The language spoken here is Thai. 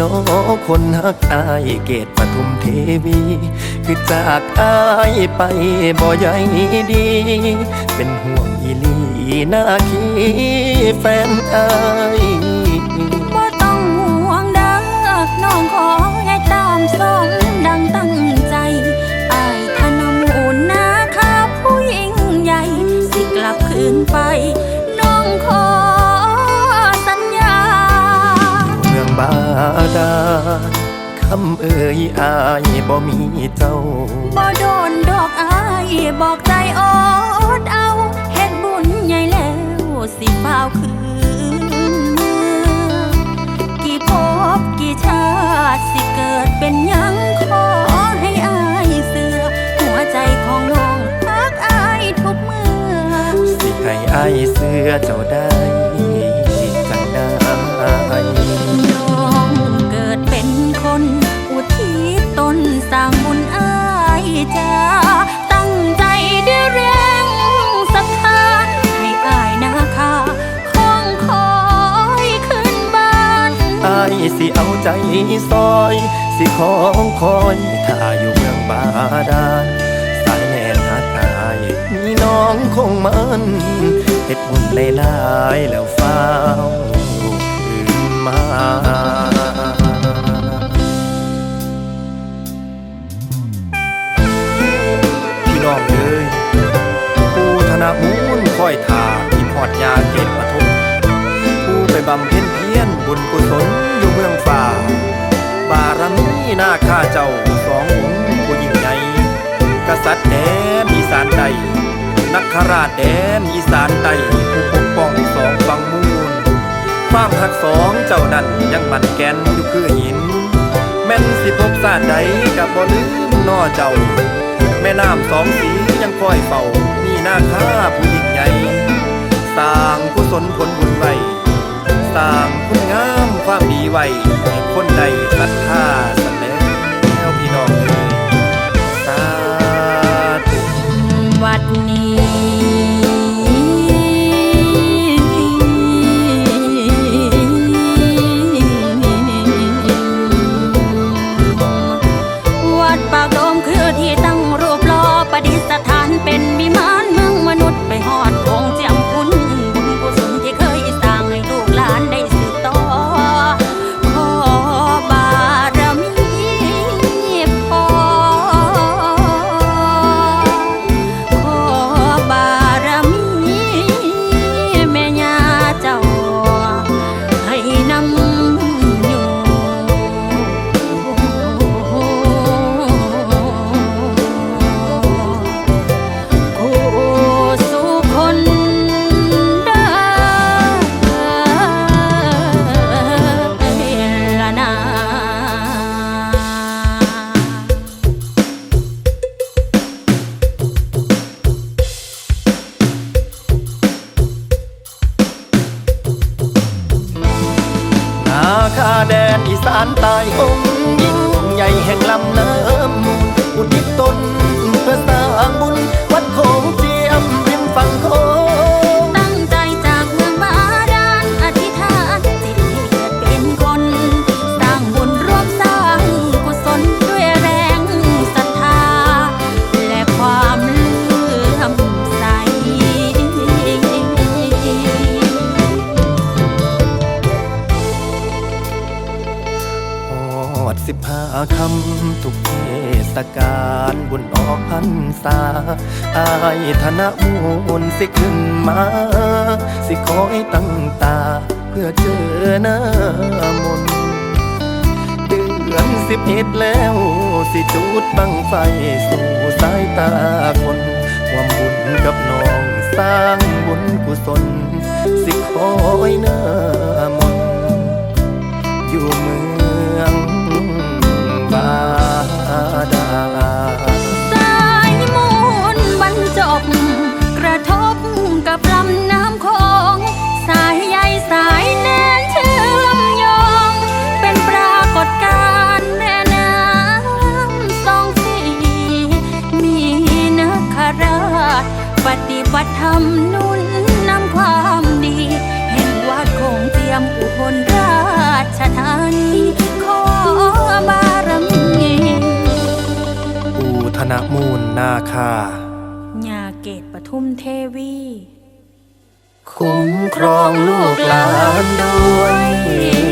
นอคนฮักอายเกตปทุมเทวี คือจากอายไปบ่ใหญ่ดี เป็นห่วงอีลีหน้าคีแฟนอาย คำเอ่ยอายบ่มีเจ้า บ่โดนดอกอายบอกใจอดเอาเฮ็ดบุญใหญ่แล้วสิเฝ้าวคืนเมืองกี่ภพกี่ชาติสิเกิดเป็นหยังขอให้อายเสือหัวใจของน้องพักอายทุกเมื่อสิให้อายเสื้อเจ้าได้ จะตั้งใจด้วยแรงศรัทธาให้อายนาคาคองคอยขึ้นบ้านอายสิเอาใจซอย สิของคอยถ้าอยู่เมืองบาดาลสายแน่นหักอายมีน้องคงมันเฮ็ดบุญหลายๆแล้วฟ้าวคืนมา บำเพ็ญเพียรบุญกุศลอยู่เมืองฝ่า บารมีหน้าข้าเจ้าสององค์ผู้ยิ่งใหญ่กษัตริย์แดนอีสานใดนักขราชแดนอีสานใดผู้ปกป้องสองฝั่งมูลความหักสองเจ้านั้นยังมันแกนอยู่คือหิน แม่นสิพบสาดใดกับบ่ลืมนอเจ้า แม่น้ำสองสียังคอยเฝ้ามีหน้าค่าผู้ยิ่งใหญ่สร้างกุศลผลบุ สร้างคุณงามความดีไว้ให้คนใดศรัทธาสันแล้วพี่น้องเอ๋ยสาธุวัดนี้วัดปากโดมคือที่ตั้งรูปหล่อประดิษฐานเป็นวิมานเมืองมนุษย์านใต้องค์ยิ่งใหญ่แห่งลำน้ำ ดสิบห้าคำทุกเทศกาลบุญออกพรรษาอายธนมูลสิขึ้นมา สิคอยตั้งตา เพื่อเจอหน้ามนเดือนสิบเอ็ดแล้ว สิจูดบังไฟสู่สายตาคน ความบุญกับน้องสร้างบุญ ปฏิบัติธรรมนุ่นนำความดี แห่งวัดคงเตรียมอุบลราชธานีขอบารมีอูธนมูลนาคาญาเกตปทุมเทวี คุ้มครองลูกหลานด้วย